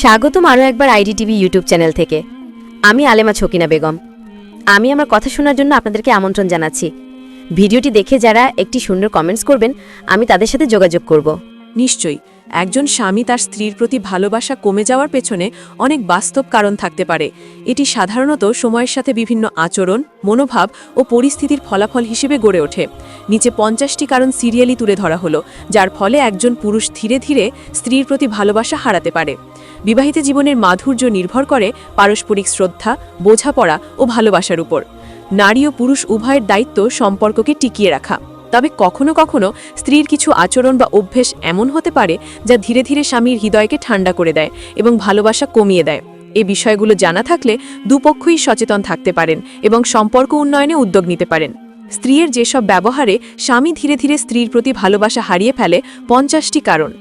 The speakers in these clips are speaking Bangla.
স্বাগতম আরও একবার আইডি টিভি ইউটিউব চ্যানেল থেকে। আমি আলেমা ছকিনা বেগম। আমি আমার কথা শোনার জন্য আপনাদেরকে আমন্ত্রণ জানাচ্ছি। ভিডিওটি দেখে যারা একটি সুন্দর কমেন্টস করবেন, আমি তাদের সাথে যোগাযোগ করব। নিশ্চয়ই, একজন স্বামী তার স্ত্রীর প্রতি ভালোবাসা কমে যাওয়ার পেছনে অনেক বাস্তব কারণ থাকতে পারে। এটি সাধারণত সময়ের সাথে বিভিন্ন আচরণ, মনোভাব ও পরিস্থিতির ফলাফল হিসেবে গড়ে ওঠে। নিচে পঞ্চাশটি কারণ সিরিয়ালি তুলে ধরা হলো, যার ফলে একজন পুরুষ ধীরে ধীরে স্ত্রীর প্রতি ভালোবাসা হারাতে পারে। বিবাহিত জীবনের মাধুর্য নির্ভর করে পারস্পরিক শ্রদ্ধা, বোঝাপড়া ও ভালোবাসার উপর। নারী ও পুরুষ উভয়ের দায়িত্ব সম্পর্ককে টিকিয়ে রাখা। তবে কখনো কখনো স্ত্রীর কিছু আচরণ বা অভ্যেস এমন হতে পারে যা ধীরে ধীরে স্বামীর হৃদয়কে ঠান্ডা করে দেয় এবং ভালোবাসা কমিয়ে দেয়। এ বিষয়গুলো জানা থাকলে দুপক্ষই সচেতন থাকতে পারেন এবং সম্পর্ক উন্নয়নে উদ্যোগ নিতে পারেন। স্ত্রীর যেসব ব্যবহারে স্বামী ধীরে ধীরে স্ত্রীর প্রতি ভালোবাসা হারিয়ে ফেলে পঞ্চাশটি কারণ।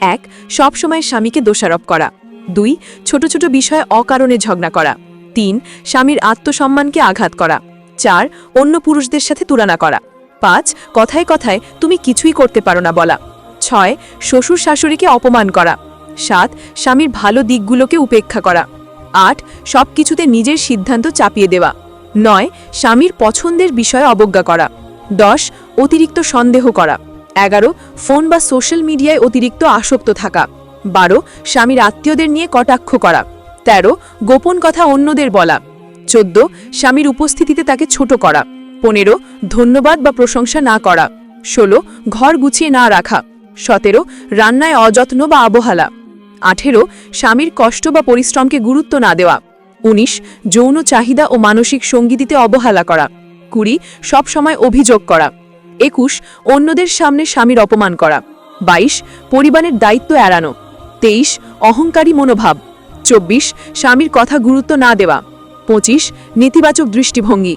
এক, সবসময় স্বামীকে দোষারোপ করা। দুই, ছোট ছোট বিষয়ে অকারণে ঝগড়া করা। তিন, স্বামীর আত্মসম্মানকে আঘাত করা। চার, অন্য পুরুষদের সাথে তুলনা করা। পাঁচ, কথায় কথায় তুমি কিছুই করতে পারো না বলা। ছয়, শ্বশুর শাশুড়িকে অপমান করা। সাত, স্বামীর ভালো দিকগুলোকে উপেক্ষা করা। আট সব কিছুতে নিজের সিদ্ধান্ত চাপিয়ে দেওয়া। নয়, স্বামীর পছন্দের বিষয়ে অবজ্ঞা করা। দশ, অতিরিক্ত সন্দেহ করা। এগারো, ফোন বা সোশ্যাল মিডিয়ায় অতিরিক্ত আসক্ত থাকা। বারো, স্বামীর আত্মীয়দের নিয়ে কটাক্ষ করা। তেরো, গোপন কথা অন্যদের বলা। চোদ্দ, স্বামীর উপস্থিতিতে তাকে ছোট করা। পনেরো, ধন্যবাদ বা প্রশংসা না করা। ষোলো, ঘর গুছিয়ে না রাখা। সতেরো, রান্নায় অযত্ন বা অবহেলা। আঠেরো, স্বামীর কষ্ট বা পরিশ্রমকে গুরুত্ব না দেওয়া। উনিশ, যৌন চাহিদা ও মানসিক সঙ্গীতিতে অবহেলা করা। কুড়ি সব সময় অভিযোগ করা। একুশ, অন্যদের সামনে স্বামীর অপমান করা। বাইশ, পরিবারের দায়িত্ব এড়ানো। তেইশ, অহংকারী মনোভাব। চব্বিশ, স্বামীর কথা গুরুত্ব না দেওয়া। পঁচিশ, নেতিবাচক দৃষ্টিভঙ্গি।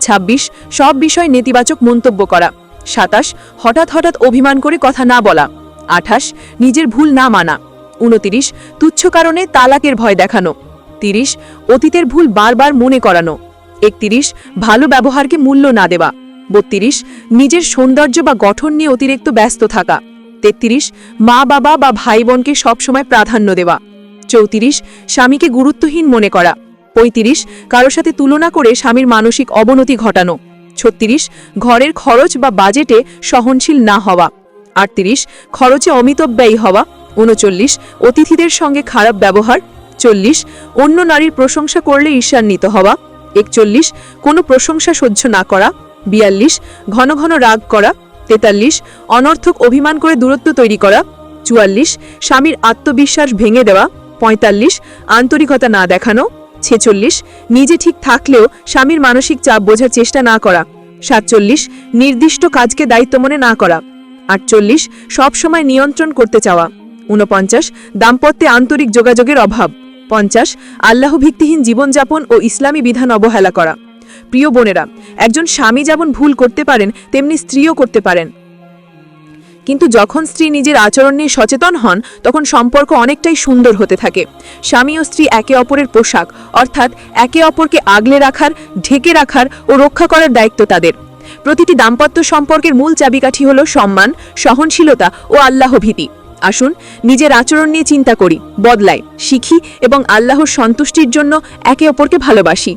২৬ সব বিষয় নেতিবাচক মন্তব্য করা। সাতাশ, হঠাৎ হঠাৎ অভিমান করে কথা না বলা। আঠাশ, নিজের ভুল না মানা। উনতিরিশ তুচ্ছ কারণে তালাকের ভয় দেখানো। তিরিশ, অতীতের ভুল বারবার মনে করানো। একতিরিশ, ভালো ব্যবহারকে মূল্য না দেওয়া। বত্রিশ, নিজের সৌন্দর্য বা গঠন নিয়ে অতিরিক্ত ব্যস্ত থাকা। তেত্রিশ, মা, বাবা বা ভাই বোনকে সবসময় প্রাধান্য দেওয়া। চৌত্রিশ, স্বামীকে গুরুত্বহীন মনে করা। পঁয়ত্রিশ কারও সাথে তুলনা করে স্বামীর মানসিক অবনতি ঘটানো। ছত্রিশ, ঘরের খরচ বা বাজেটে সহনশীল না হওয়া। আটত্রিশ, খরচে অমিতব্যয়ী হওয়া। উনচল্লিশ, অতিথিদের সঙ্গে খারাপ ব্যবহার। চল্লিশ, অন্য নারীর প্রশংসা করলে ঈর্ষান্বিত হওয়া। একচল্লিশ, কোনো প্রশংসা সহ্য না করা। বিয়াল্লিশ, ঘন ঘন রাগ করা। তেতাল্লিশ, অনর্থক অভিমান করে দূরত্ব তৈরি করা। চুয়াল্লিশ, স্বামীর আত্মবিশ্বাস ভেঙে দেওয়া। পঁয়তাল্লিশ, আন্তরিকতা না দেখানো। ছেচল্লিশ, নিজে ঠিক থাকলেও স্বামীর মানসিক চাপ বোঝার চেষ্টা না করা। সাতচল্লিশ, নির্দিষ্ট কাজকে দায়িত্ব মনে না করা। আটচল্লিশ, সবসময় নিয়ন্ত্রণ করতে চাওয়া। ঊনপঞ্চাশ, দাম্পত্যে আন্তরিক যোগাযোগের অভাব। পঞ্চাশ, আল্লাহ ভিত্তিহীন জীবনযাপন ও ইসলামী বিধান অবহেলা করা। প্রিয় বোনেরা, একজন স্বামী যেমন ভুল করতে পারেন, তেমনি স্ত্রীও করতে পারেন। কিন্তু যখন স্ত্রী নিজের আচরণ নিয়ে সচেতন হন, তখন সম্পর্ক অনেকটাই সুন্দর হতে থাকে। স্বামী ও স্ত্রী একে অপরের পোশাক, অর্থাৎ একে অপরকে আগলে রাখার, ঢেকে রাখার ও রক্ষা করার দায়িত্ব তাদের। প্রতিটি দাম্পত্য সম্পর্কের মূল চাবিকাঠি হল সম্মান, সহনশীলতা ও আল্লাহ ভীতি। আসুন, নিজের আচরণ নিয়ে চিন্তা করি, বদলাই, শিখি এবং আল্লাহর সন্তুষ্টির জন্য একে অপরকে ভালোবাসি।